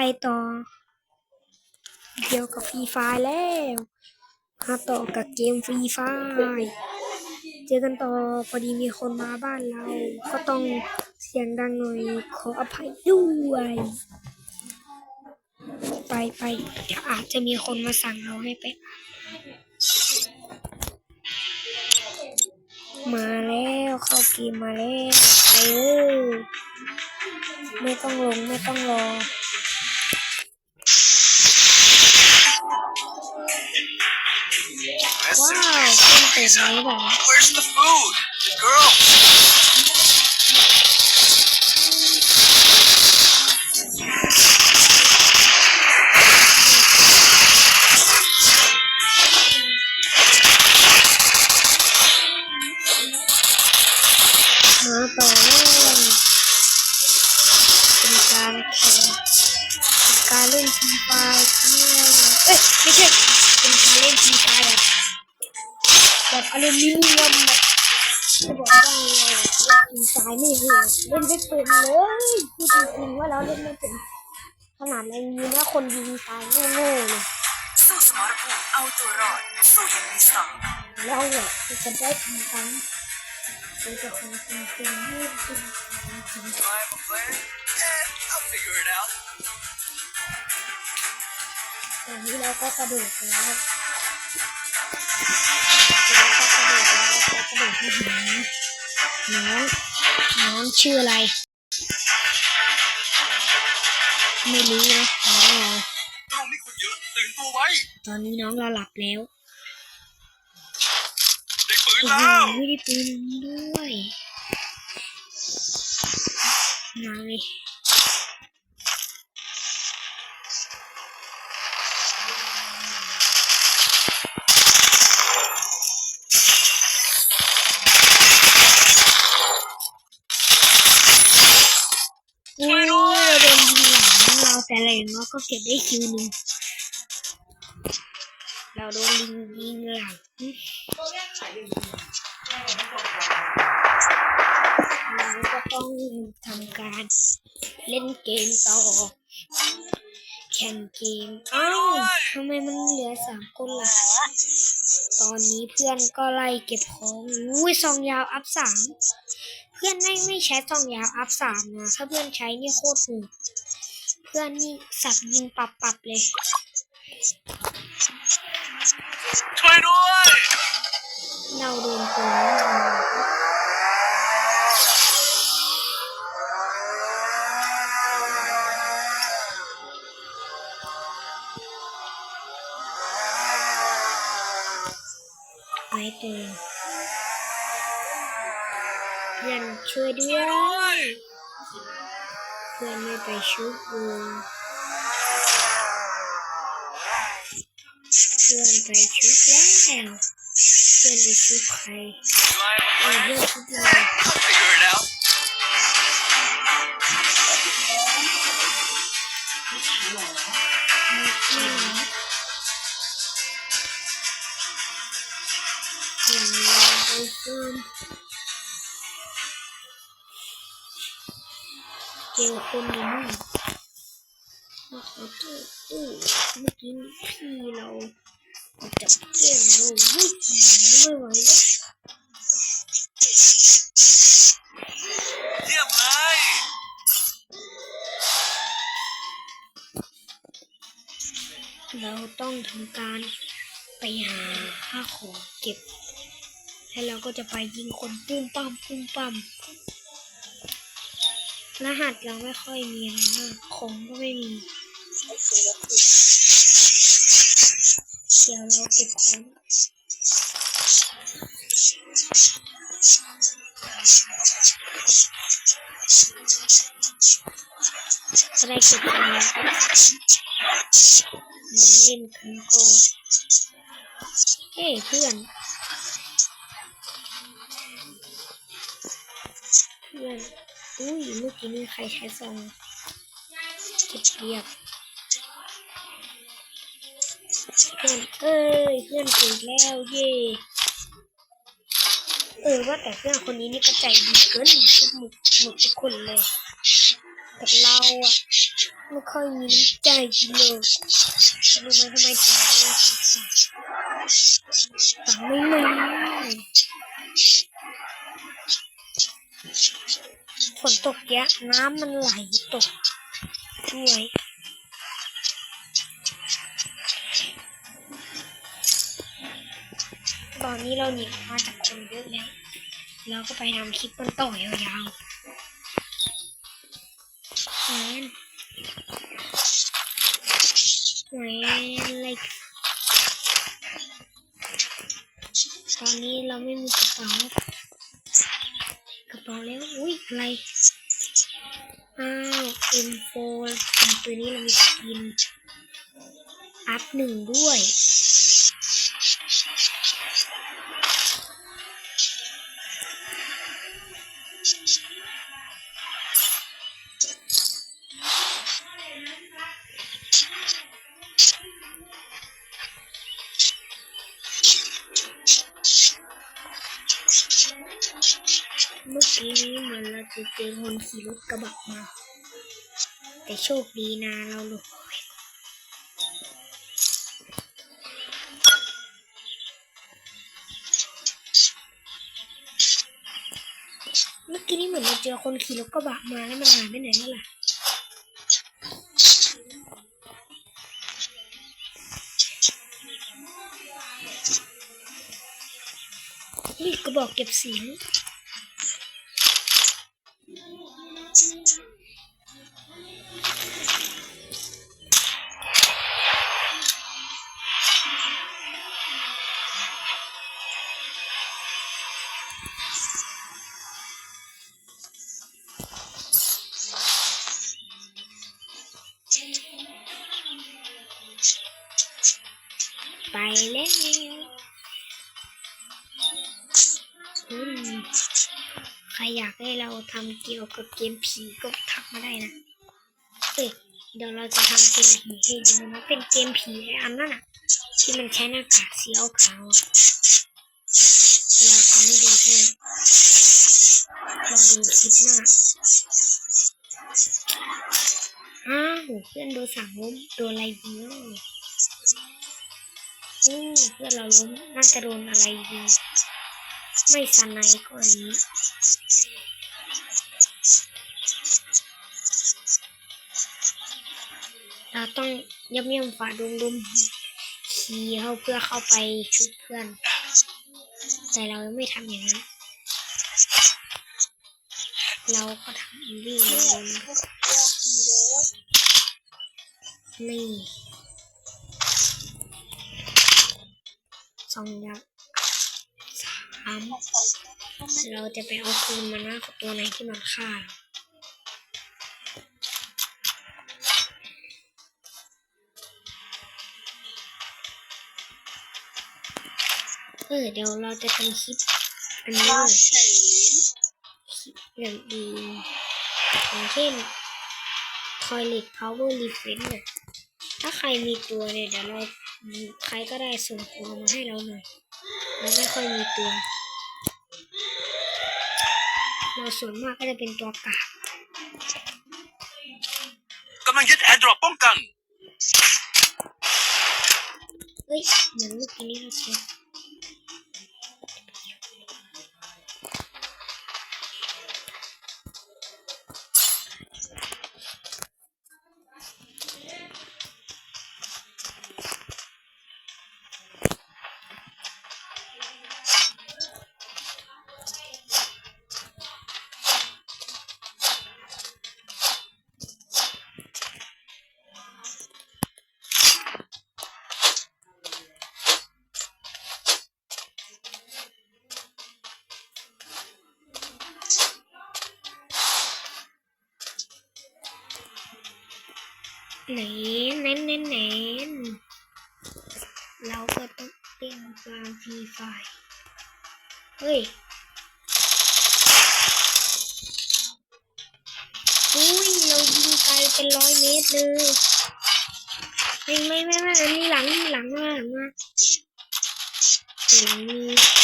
ไปต่อ เกี่ยวกับฟรีไฟแล้วมาต่อกับเกมฟรีไฟเจอกันต่อพอดีมีคนมาบ้านเรา ก็ต้องเสียงดังหน่อยขออภัยด้วย ไปไปอาจจะมีคนมาสั่งเราให้ไป มาแล้วเข้าเกมมาแล้วไปเลยไม่ต้องลงไม่ต้องรอ Where's the food? Girl! ม เล่นไม่เป็นเลยพูดจริงๆว่าเราเล่นไม่เป็นขนาดในนี้นะคนยิงตายโง่ๆเลยสู้สมรภูมิเอาตัวรอดสู้อย่างมีสติเราอะจะได้ทำกันเราจะทำจริงๆให้เป็นจริง Do I have a plan? Eh, I'll figure it out. ๆอย่างนี้เราก็กระโดดแล้วเราก็กระโดดแล้วกระโดดที่หาน้อง น้องชื่ออะไร ไม่รู้นะน้องเราตรงนี้คนเยอะตื่นตัวไว้ ตอนนี้น้องเราหลับแล้วได้ปืนโอ้โหแล้วไม่ได้ปืนด้วยมาเลย ก็เก็บได้คิวหนึ่งเราโดนลิงยิงหลังเราก็ต้องทำการเล่นเกมต่อ แข่งเกม อ้าวทำไมมันเหลือสามคนล่ะตอนนี้เพื่อนก็ไล่เก็บของอุ้ยซองยาวอัพสามเพื่อนไม่ไม่ใช้ซองยาวอัพสามนะ ถ้าเพื่อนใช้นี่โคตรหนึ เพื่อนนี่สับยิงปับปับๆเลย ช่วยด้วย เพื่อนไม่ไปชุบวง เจอนไปชุบแล้วเพื่อนไปชุบใคร Do I have a เออ plan? เพื่อนเรา I'll figure it out. ไม่ไม่หรออย่างไม่มาขอโทษตู้เมื่อกี้พี่เราจับแก้มเราวิ่งไม่ไหวแล้วเยี่ยมเลยเราต้องทำการไปหาค่าของเก็บ แล้วเราก็จะไปยิงคนปุ้มปั้มปุ้มปั้ม รหัสเราไม่ค่อยมีอะไรมากของก็ไม่มีเดี๋ยวเราเก็บของก็ได้เก็บของแล้วมาเล่นกันก่อน รใช้ซองเก็บเรียบเพื่อนเอ้ยเพื่อนเก่งแล้วเย่เออว่าแต่เพื่อนคนนี้นี่ก็ใจดีเกินทุกหมดหมดทุกคนเลยแต่เราอะไม่ค่อยมีน้ำใจเลยรู้ไหมทำไมถึงไม่มีตังไม่ม ฝนตกเยอะน้ำมันไหลตกด้วยตอนนี้เราหนีมาจากคนเยอะแล้ว เราก็ไปทำคลิปมันต่อยาวๆแหวนแหวนอะไรตอนนี้เราไม่มีกระเป๋า กระเป๋าแล้วอุ้ยอะไร อ้าว M4 ตัวนี้เรามีสกินอัพหนึ่งด้วย จะเจอคนขี่รถกระบะมา แต่โชคดีนะเราหลบเอาไว้เมื่อกี้นี้เหมือนเราเจอคนขี่รถกระบะมาแล้วมันหายไปไหนแล้วล่ะนี่กระบอกเก็บเสียง ไปแล้วใครอยากให้เราทำเกี่ยวกับเกมผีก็ทักมาได้นะเอ้ยเดี๋ยวเราจะทำเกมผีให้ดูนะเป็นเกมผีไอ้อันนั้นอะ ที่มันใช้หน้ากากสีขาวๆอะเราทำให้ดูด้วยรอดูคลิปหน้าอ้าวเพื่อนโดนสั่งล้มโดนอะไรยิงเนาะอู้เพื่อนเราล้มน่าจะโดนอะไรยิงไม่สนายก็อันนี้เราต้องย่ำย่ำฝ่าดงดม ขี่เข้าเพื่อเข้าไปชุบเพื่อน แต่เราไม่ทำอย่างนั้น เราก็ทำวิ่งนนี่สองยักษ์สามเราจะไปเอาคืนมานะของตัวไหนที่มันฆ่าเรา เออเดี๋ยวเราจะทำคลิปอันนี้เลยอย่างดีอย่างเช่น toilet power refresh เนี่ยถ้าใครมีตัวเนี่ยเดี๋ยวเราใครก็ได้ส่งตัวมาให้เราหน่อยเราไม่ค่อยมีตัว เราส่วนมากก็จะเป็นตัวกากกำลังยึดแอร์ดรอปป้องกัน เฮ้ยเหมือนเมื่อกี้นี้เราเจอ ไหนเน้นเน้นเน้นเราก็ต้องเป็นฟาร์มฟรีไฟล์เฮ้ยอุ้ยเรายิงไกลเป็นร้อยเมตรเลยไม่ไม่ไม่ไม่อันนี้หลังหลังมาหลังมาหลัง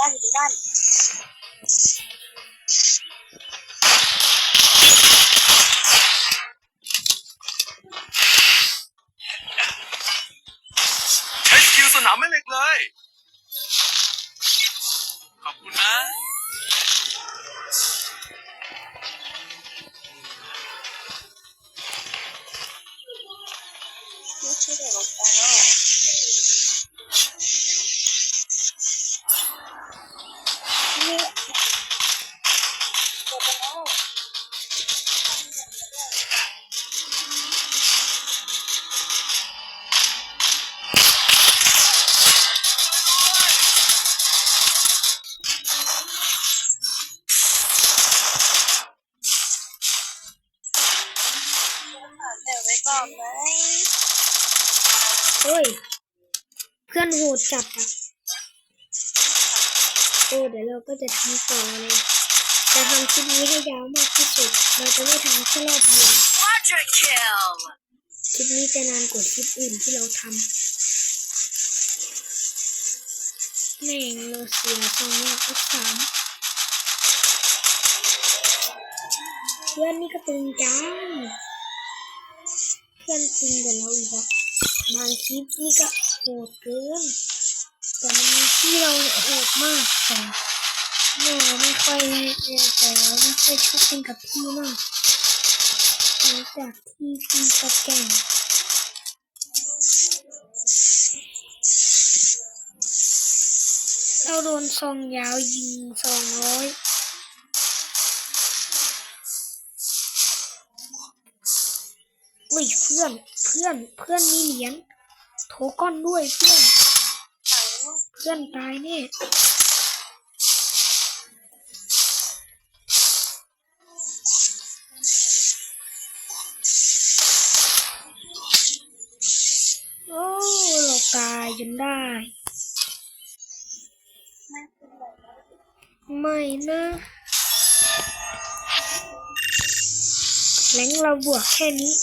บ้านอยู่บ้านใช้สกิลสนามแม่เหล็กเลย ขอบคุณนะ YouTube のかな เฮ้ย เพื่อนโหดจัดอะโอ้เดี๋ยวเราก็จะทำต่อเลยจะทำคลิปนี้ให้ยาวมากที่สุด เราจะไม่ทำแค่รอบเดียวคลิปนี้จะนานกว่าคลิปอื่นที่เราทำแม่งเราเสียตรงนี้ยก็สามเพื่อนนี่ก็ตึงจังเพื่อนตึงกว่าเราอีกอะ บางคลิปนี่ก็โหดเกิน แต่มันมีที่เราโหดมากแต่แม่ไม่ค่อยแต่เราไม่ค่อยชอบเล่นกับพี่มากหลังจากที่พี่ก็แก่งเราโดนซองยาวยิงสองร้อย อุ้ยเพื่อนเพื่อนเพื่อนมีเหรียญโทก้อนด้วยเพื่อน เพื่อนตายแน่โอ้เราตายจนได้ ไม่นะแหลงเราบวกแค่นี้